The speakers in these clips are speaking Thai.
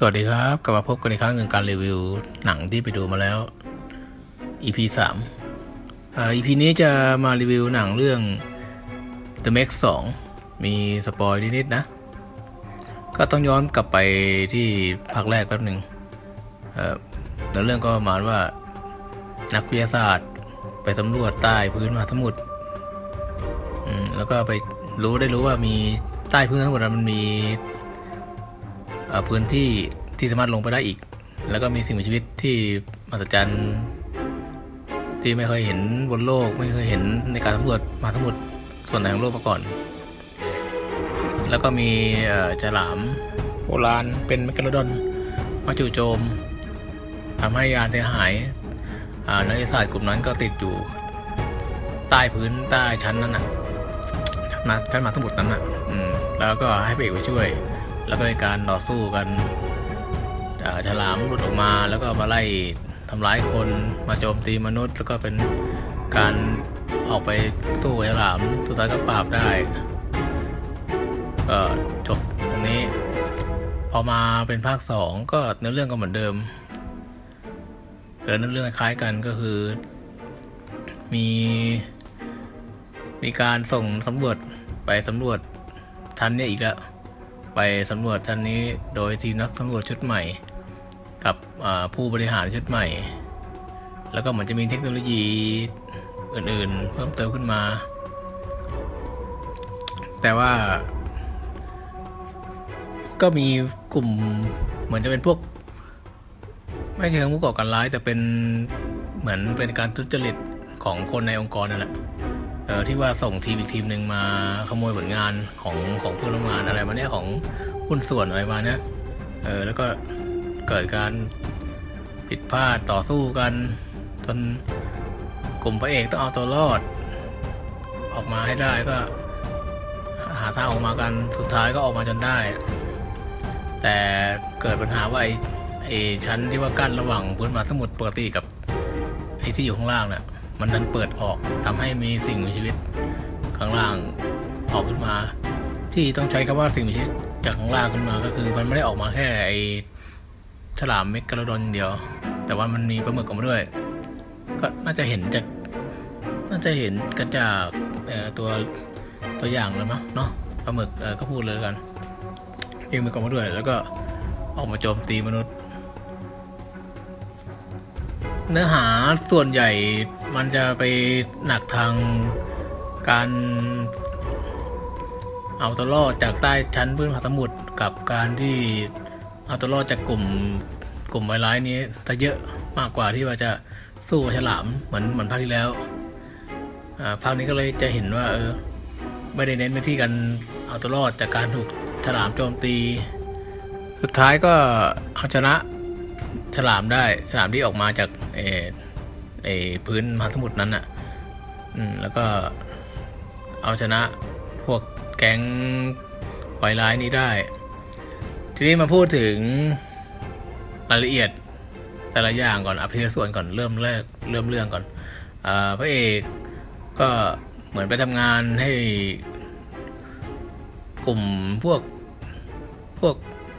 สวัสดีครับกลับมาพบกันอีกครั้งหนึ่งการรีวิวหนังที่ไปดูมาแล้ว EP สามอ่า EP นี้จะมารีวิวหนังเรื่อง The Meg 2มีสปอยนิดๆนะ ก็ต้องย้อนกลับไปที่ภาคแรกแป๊บหนึ่งเอ่อในเรื่องก็ประมาณว่านักวิทยาศาสตร์ ไปสำรวจใต้พื้นมหาสมุทรอืมแล้วก็ไปรู้ได้รู้ว่ามีใต้พื้นมหาสมุทรมันมี พื้นที่ที่สามารถลงไปได้อีก แล้วก็มีสิ่งมีชีวิตที่มหัศจรรย์ที่ไม่เคยเห็นบนโลก ไม่เคยเห็นในการสำรวจมหาสมุทรส่วนไหนของโลกมาก่อน แล้วก็มีเอ่อฉลามโบราณเป็นแมกกาโลดอนมาจู่โจมทำให้ยานเสียหายนักวิทยาศาสตร์กลุ่มนั้นก็ติดอยู่ ใต้พื้นใต้ชั้นนั้นน่ะชั้นมาชั้นมหาสมุทรนั้นน่ะ อืม แล้วก็ให้พระเอกไปช่วย แล้วก็มีการต่อสู้กันฉลามหลุดออกมาแล้วก็มาไล่ทำร้ายคนมาโจมตีมนุษย์ แล้วก็เป็นการออกไปสู้ฉลามสุดท้ายก็ปราบได้ก็จบตรงนี้ พอมาเป็นภาคสองก็เนื้อเรื่องก็เหมือนเดิมแต่เนื้อเรื่องคล้ายกันก็คือ มี มีการส่งสำรวจไปสำรวจชั้นเนี่ยอีกแล้ว ไปสำรวจชั้นนี้โดยทีมนักสำรวจชุดใหม่ กับผู้บริหารชุดใหม่ แล้วก็เหมือนจะมีเทคโนโลยีอื่นๆ เพิ่มเติมขึ้นมา แต่ว่า ก็มีกลุ่มเหมือนจะเป็นพวก ไม่เชิงผู้ก่อการร้าย แต่เป็นเหมือนเป็นการทุจริตของคนในองค์กรนั่นแหละ เออที่ว่าส่งทีมอีกทีมหนึ่งมาขโมยผลงานของของเพื่อนร่วมงานอะไรมาเนี้ยของหุ้นส่วนอะไรมาเนี้ยเออแล้วก็เกิดการผิดพลาดต่อสู้กันจนกลุ่มพระเอกต้องเอาตัวรอด ออกมาให้ได้ก็ หาทางออกมากันสุดท้ายก็ออกมาจนได้ แต่เกิดปัญหาว่าไอ้ไอ้ชั้นที่ว่ากั้นระหว่างพื้นมาสมุทรปกติกับไอ้ที่อยู่ข้างล่างเนี่ย มันดันเปิดออกทำให้มีสิ่งมีชีวิตข้างล่างออกขึ้นมา ที่ต้องใช้คำว่าสิ่งมีชีวิตจากข้างล่างขึ้นมาก็คือ มันไม่ได้ออกมาแค่ไอฉลามเมกกาโลดอนเดียว แต่ว่ามันมีปลาหมึกออกมาด้วย ก็น่าจะเห็นจากน่าจะเห็นกันจากตัวตัวอย่างแล้วมั้งเนาะปลาหมึกก็พูดเลยกันเองมันออกมาด้วย แล้วก็ออกมาโจมตีมนุษย์ เนื้อหาส่วนใหญ่มันจะไปหนักทางการเอาตัวรอดจากใต้ชั้นพื้นมหาสมุทรกับการที่เอาตัวรอดจากกลุ่มกลุ่มไวร้ายนี้ถ้าเยอะมากกว่าที่ว่าจะสู้ฉลามเหมือนเหมือนภาคที่แล้วภาคนี้ก็เลยจะเห็นว่าเออไม่ได้เน้นไปที่การเอาตัวรอดจากการถูกฉลามโจมตี สุดท้ายก็เอาชนะ ฉลามได้ฉลามที่ออกมาจากเอเอพื้นมหาสมุทรนั้นอะอืมแล้วก็เอาชนะพวกแก๊งไวร้ายนี้ได้ ทีนี้มาพูดถึงรายละเอียดแต่ละอย่างก่อนอภิส่วนก่อนเริ่มแรกเริ่มเรื่องก่อนอพระเอกก็เหมือนไปทำงานให้กลุ่มพวกพวก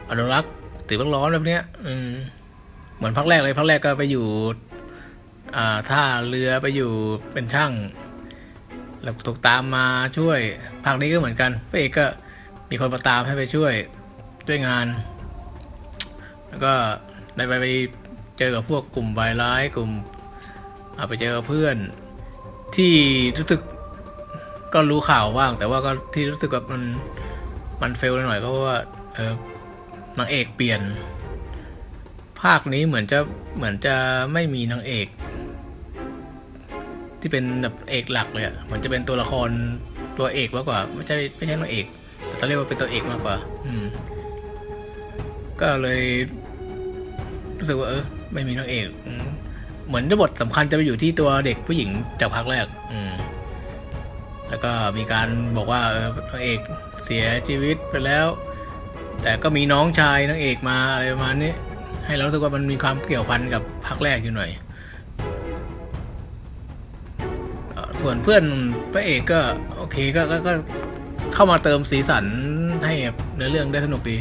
อนุรักษ์ติดโลกร้อนแบบเนี้ย อืม เหมือนพักแรกเลยพักแรกก็ไปอยู่อ่าท่าเรือไปอยู่เป็นช่างแล้วถูกตามมาช่วยภาคนี้ก็เหมือนกันพระเอกก็มีคนมาตามให้ไปช่วยด้วยงาน แล้วก็ได้ไปไปเจอกับพวกกลุ่มวายร้ายกลุ่มไปเจอเพื่อน ที่รู้สึกก็รู้ข่าวบ้าง แต่ว่าก็ที่รู้สึกว่ามันมันเฟลหน่อยก็เพราะว่าเออนางเอกเปลี่ยน ภาคนี้เหมือนจะเหมือนจะไม่มีนางเอก ที่เป็นแบบเอกหลักเลยอะเหมือนจะเป็นตัวละครตัวเอกมากกว่า ไม่ใช่ไม่ใช่นางเอกแต่ต้องเรียกว่าเป็นตัวเอกมากกว่า อืม ก็เลยรู้สึกว่าเออไม่มีนางเอกอเหมือนบทสำคัญจะไปอยู่ที่ตัวเด็กผู้หญิงจากภาคแรก อืม แล้วก็มีการบอกว่าเออนางเอกเสียชีวิตไปแล้ว แต่ก็มีน้องชายนางเอกมาอะไรประมาณนี้ ให้เรารู้สึกว่ามันมีความเกี่ยวพันกับภาคแรกอยู่หน่อย ส่วนเพื่อนพระเอกก็โอเคก็กก็เข้ามาเติมสีสันให้เนื้อเรื่องได้สนุกดี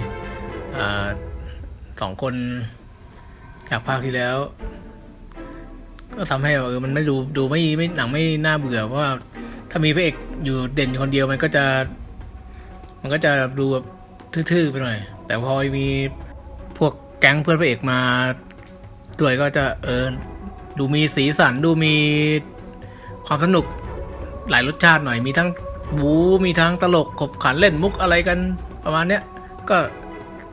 อสองคนจากภาคที่แล้ว ก็ทำให้เออมันไม่ดูดูไม่ไม่หนังไม่น่าเบื่อเพราะว่าถ้ามีพระเอกอยู่เด่นคนเดียวมันก็จะ มันก็จะดูแบบทื่อๆไปหน่อย แต่พอมีพวก แก๊งเพื่อนพระเอกมาด้วยก็จะเออดูมีสีสันดูมีความสนุกหลายรสชาติหน่อยมีทั้งบูมีทั้งตลกขบขันเล่นมุกอะไรกันประมาณเนี้ยก็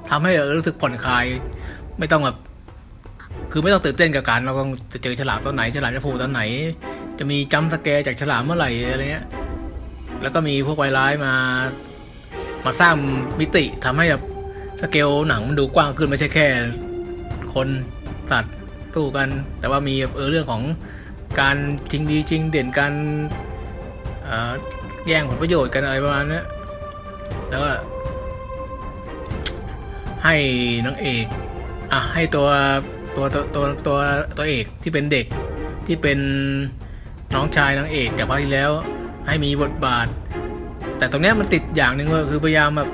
ทำให้รู้สึกผ่อนคลาย ไม่ต้องแบบคือไม่ต้องตื่นเต้นกับการเราต้องจะเจอฉลามตอนไหนฉลามจะโผล่ตอนไหน จะมีจัมสแกร์จากฉลามเมื่อไหร่อะไรเงี้ยแล้วก็มีพวกไวร้ายมา มาสร้างมิติทำให้แบบ เกลหนังมันดูกว้างขึ้นไม่ใช่แค่ คนสัตว์ตู้กัน แต่ว่ามีแบบเออเรื่องของการจริงดีจริงเด่นการแย่งผลประโยชน์กันอะไรประมาณนี้แล้วก็ ให้นางเอกอะให้ตัวตัวตัวตัวตัวตัวเอกที่เป็นเด็กที่เป็นน้องชายนางเอกจากภาคที่แล้ว ให้มีบทบาท แต่ตรงเนี้ยมันติดอย่างหนึ่งก็คือพยายามแบบ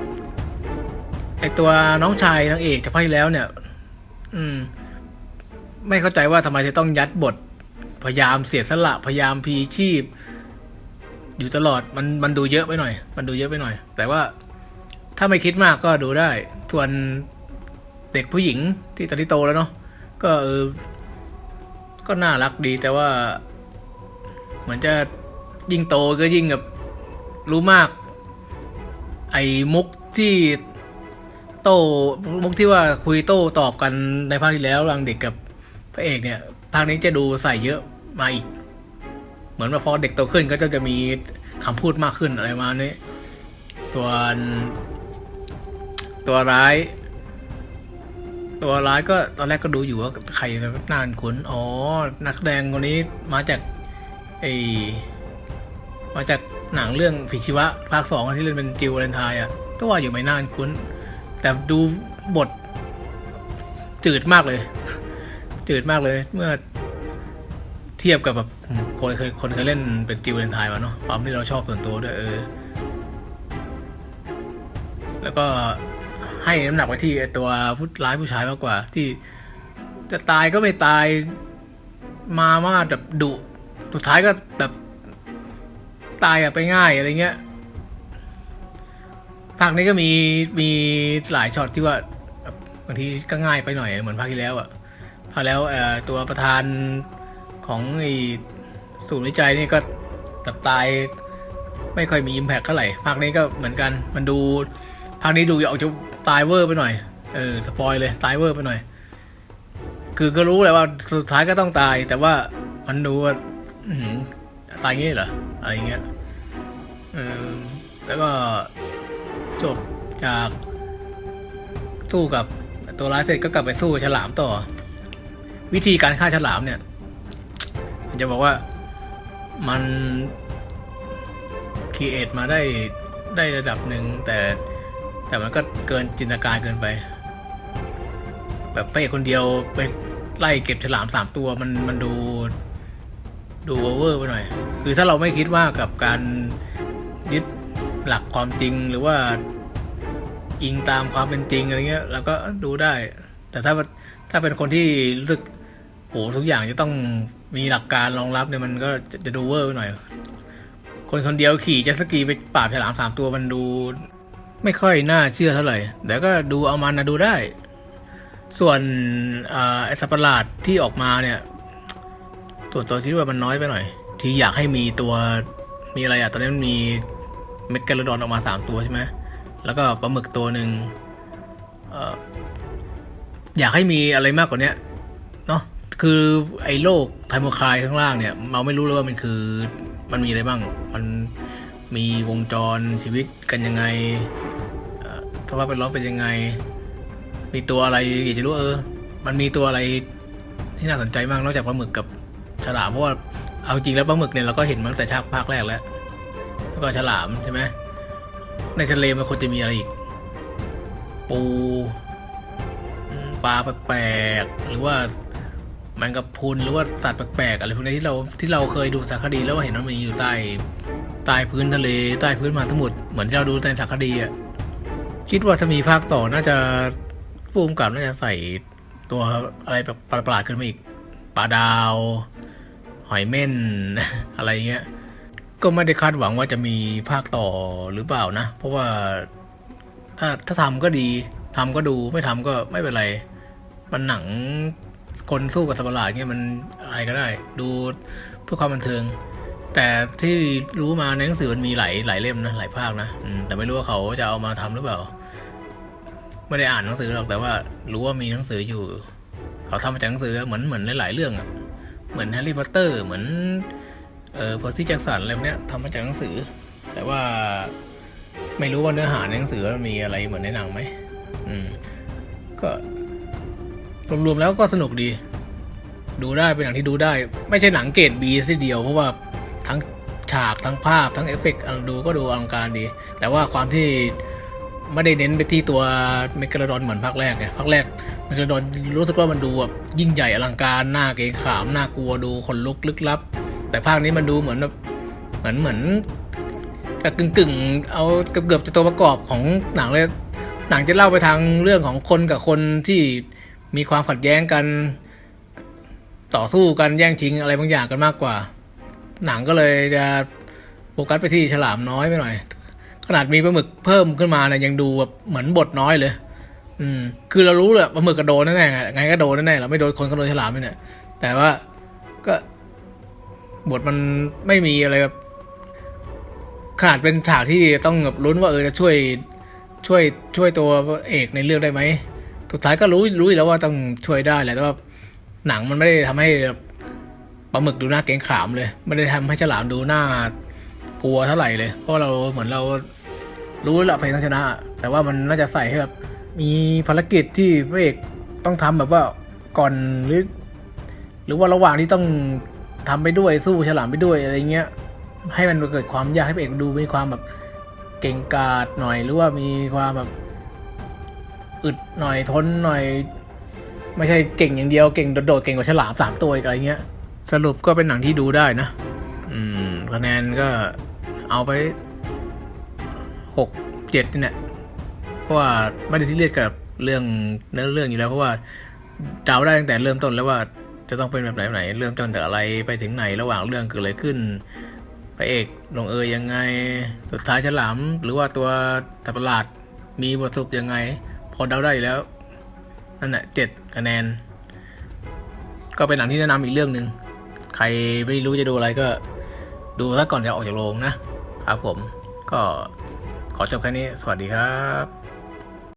ไอตัวน้องชายนางเอกจากภาคที่แล้วเนี่ย อืม ไม่เข้าใจว่าทำไมจะต้องยัดบท พยายามเสียสละพยายามพีชีพ อยู่ตลอดมันมันดูเยอะไปหน่อย มันดูเยอะไปหน่อย แต่ว่าถ้าไม่คิดมากก็ดูได้ ส่วนเด็กผู้หญิงที่ตอนที่โตแล้วเนาะก็เออก็น่ารักดี แต่ว่า เหมือนจะยิ่งโตก็ยิ่งแบบรู้มาก ไอ้มุกที่ โต้มุกที่ว่าคุยโต้ตอบกันในภาคที่แล้วระหว่างเด็กกับพระเอกเนี่ยภาคนี้จะดูใส่เยอะมาอีก เหมือนว่าพอเด็กโตขึ้นก็จะจะมีคำพูดมากขึ้นอะไรมาเนี้ยส่วตัวร้าย ตัวร้ายก็ตอนแรกก็ดูอยู่ว่าใครน่าคุ้นอ๋อ นักแสดงคนนี้มาจากไอมาจากหนังเรื่องผิชีวะภาคสองที่เล่นเป็นจิวเลนไทายอะก็ว่าอยู่ไม่น่าคุ้น แต่ดูบทจืดมากเลย จืดมากเลย เมื่อเทียบกับแบบคนเคยคนเคยเล่นเป็นจิวเลนไทายมาเนาะความที่เราชอบส่วนตัวด้วยเออ แล้วก็ให้น้ำหนักไปที่ตัวผู้ร้ายผู้ชายมากกว่า ที่จะตายก็ไม่ตายมามาแบบดุสุดท้ายก็แบบตายอะไปง่ายอะไรเงี้ย ภาคนี้ก็มีมีหลายช็อตที่ว่าบางทีก็ง่ายไปหน่อยเหมือนภาคที่แล้วอะภาคแล้วเอ่อตัวประธานของไอศูนย์วิจัยนี่ก็แบบตายไม่ค่อยมีอิมแพคเท่าไหร่ภาคนี้ก็เหมือนกัน มันดูภาคนี้ดูออกจะตายเวอร์ไปหน่อยเออสปอยเลยตายเวอร์ไปหน่อย คือก็รู้แหละว่าสุดท้ายก็ต้องตาย แต่ว่ามันดูว่าตายงี้เหรออะไรเงี้ยเออแล้วก็ จบจากสู้กับตัวร้ายเสร็จก็กลับไปสู้ฉลามต่อ วิธีการฆ่าฉลามเนี่ยจะบอกว่ามันค e เอทมาได้ได้ระดับหนึ่งแต่แต่มันก็เกินจินตนาการเกินไป แบบไปคนเดียวไปไล่เก็บฉลามสามตัวมันมันดูดูโอเวอร์ไปหน่อย คือถ้าเราไม่คิดว่ากับการยึดหลักความจริงหรือว่า อิงตามความเป็นจริงอะไรเงี้ยเราก็ดูได้ แต่ถ้าถ้าเป็นคนที่รู้สึกโหทุกอย่างจะต้องมีหลักการรองรับเนี่ยมันก็จะจะดูเวอร์ไปหน่อย คนคนเดียวขี่เจ็ตสกีไปปราบฉลามสามตัวมันดู ไม่ค่อยน่าเชื่อเท่าไหร่แต่ก็ดูเอามันนะดูได้ ส่วนเอ่อสัตว์ประหลาดที่ออกมาเนี่ยตัวตัวคิดว่ามันน้อยไปหน่อย ที่อยากให้มีตัวมีอะไรอะตอนนี้มันมีเมกกาโลดอนออกมาสามตัวใช่ไหม แล้วก็ปลาหมึกตัวหนึ่งอยากให้มีอะไรมากกว่านี้เนาะคือไอ้โลกไทโมคายข้างล่างเนี่ยเราไม่รู้เลยว่ามันคือมันมีอะไรบ้าง มันมีวงจรชีวิตกันยังไงเอ่อสภาพแวดล้อมเป็นยังไง มีตัวอะไรอยากจะรู้เออ มันมีตัวอะไรที่น่าสนใจมากนอกจากปลาหมึกกับฉลามเพราะว่าเอาจริงแล้วปลาหมึกเนี่ยเราก็เห็นมาตั้งแต่ชาติภาคแรกแล้วแล้วก็ฉลามใช่ไหม ในทะเลมันควรจะมีอะไรอีก ปูปลาแปลกๆหรือว่าแมงกะพรุนหรือว่าสัตว์แปลกๆอะไรพวกนี้ที่เราที่เราเคยดูสารคดีแล้วว่าเห็นว่ามันอยู่ใต้ใต้พื้นทะเลใต้พื้นมหาสมุทรเหมือนที่เราดูในสารคดีอะคิดว่าถ้ามีภาคต่อน่าจะปูมกับน่าจะใส่ตัวอะไรแบบประหลาดๆขึ้นมาอีกปลาดาว หอยเม่นอะไรเงี้ย ก็ไม่ได้คาดหวังว่าจะมีภาคต่อหรือเปล่านะ เพราะว่าถ้าถ้าทำก็ดีทำก็ดูไม่ทำก็ไม่เป็นไร มันหนังคนสู้กับสัตว์ประหลาดเงี้ยมันอะไรก็ได้ ดูเพื่อความบันเทิง แต่ที่รู้มาในหนังสือมันมีหลายหลายเล่มนะหลายภาคนะแต่ไม่รู้ว่าเขาจะเอามาทำหรือเปล่า ไม่ได้อ่านหนังสือหรอกแต่ว่า รู้ว่ามีหนังสืออยู่ เขาทำมาจากหนังสือเหมือนเหมือนหลายๆเรื่องอะเหมือนแฮร์รี่พอตเตอร์เหมือน เออเพอร์ซี่แจ็คสันอะไรพวเนี้ยทำมาจากหนังสือ แต่ว่าไม่รู้ว่าเนื้อหาในหนังสือมันมีอะไรเหมือนในหนังไหมอืม ก็รวมๆแล้วก็สนุกดี ดูได้เป็นหนังที่ดูได้ ไม่ใช่หนังเกรดบีสิเดียวเพราะว่าทั้งฉากทั้งภาพทั้งเอฟเฟกต์ดูก็ดูอลังการดี แต่ว่าความที่ไม่ได้เน้นไปที่ตัวเมกาโดอนเหมือนภาคแรกไงภาคแรกเมกาโดอนรู้สึกว่ามันดูแบบยิ่งใหญ่อลังการหน่าเกรงขามหน่ากลัวดูขนลุกลึกลับ แต่ภาคนี้มันดูเหมือนแบบเหมือนเหมือนกึ่งกึ่งๆเอาเกือบเกือบจะตัวประกอบของหนังเลยหนังจะเล่าไปทางเรื่องของคนกับคนที่มีความขัดแย้งกัน ต่อสู้กันแย่งชิงอะไรบางอย่างกันมากกว่า หนังก็เลยจะโฟกัสไปที่ฉลามน้อยไปหน่อย ขนาดมีปลาหมึกเพิ่มขึ้นมาเนี่ยยังดูแบบเหมือนบทน้อยเลย อืม คือเรารู้เลยปลาหมึกกระโดนแน่ๆไงไงก็โดนแน่ๆเราไม่โดนคนก็โดนฉลามนี่แหละแต่ว่าก็ บทมันไม่มีอะไรแบบขนาดเป็นฉากที่ต้องแบบลุ้นว่าเออจะช่วยช่วยช่วยตัวเอกในเรื่องได้ไหมสุดท้ายก็รู้รู้แล้วว่าต้องช่วยได้แหละแต่ว่าหนังมันไม่ได้ทำให้ปลาหมึกดูน่าเกรงขามเลย ไม่ได้ทำให้ฉลามดูน่ากลัวเท่าไหร่เลย เพราะเราเหมือนเรารู้แล้วเพลงต้องชนะ แต่ว่ามันน่าจะใส่ให้แบบมีภารกิจที่พระเอกต้องทำแบบว่าก่อนหรือ หรือว่าระหว่างที่ต้อง ทำไปด้วยสู้ฉลามไปด้วยอะไรเงี้ย ให้มันเกิดความยากให้พระเอกดูมีความแบบเก่งกาจหน่อยหรือว่ามีความแบบอึดหน่อยทนหน่อย ไม่ใช่เก่งอย่างเดียวเก่งโดดๆเก่งกว่าฉลามสามตัวอีกอะไรเงี้ย สรุปก็เป็นหนังที่ดูได้นะ อืมคะแนนก็เอาไปหกเจ็ดนี่แหละเพราะว่าไม่ได้ซีเรียสกับเรื่องเนื้อเรื่องอยู่แล้วเพราะว่าเดาได้ตั้งแต่เริ่มต้นแล้วว่า จะต้องเป็นแบบไหนแบบไหน เริ่มต้นจากอะไรไปถึงไหนระหว่างเรื่องเกิดอะไรขึ้นพระเอกลงเอยยังไง สุดท้ายฉลาม หรือว่าตัวตัดประหลาดมีบทสรุปยังไง พอเดาได้แล้ว นั่นแหละเจ็ดคะแนน ก็เป็นหนังที่แนะนำอีกเรื่องหนึ่งใครไม่รู้จะดูอะไรก็ ดูซะก่อนจะออกจากโรงนะครับผม ก็ขอจบแค่นี้ สวัสดีครับ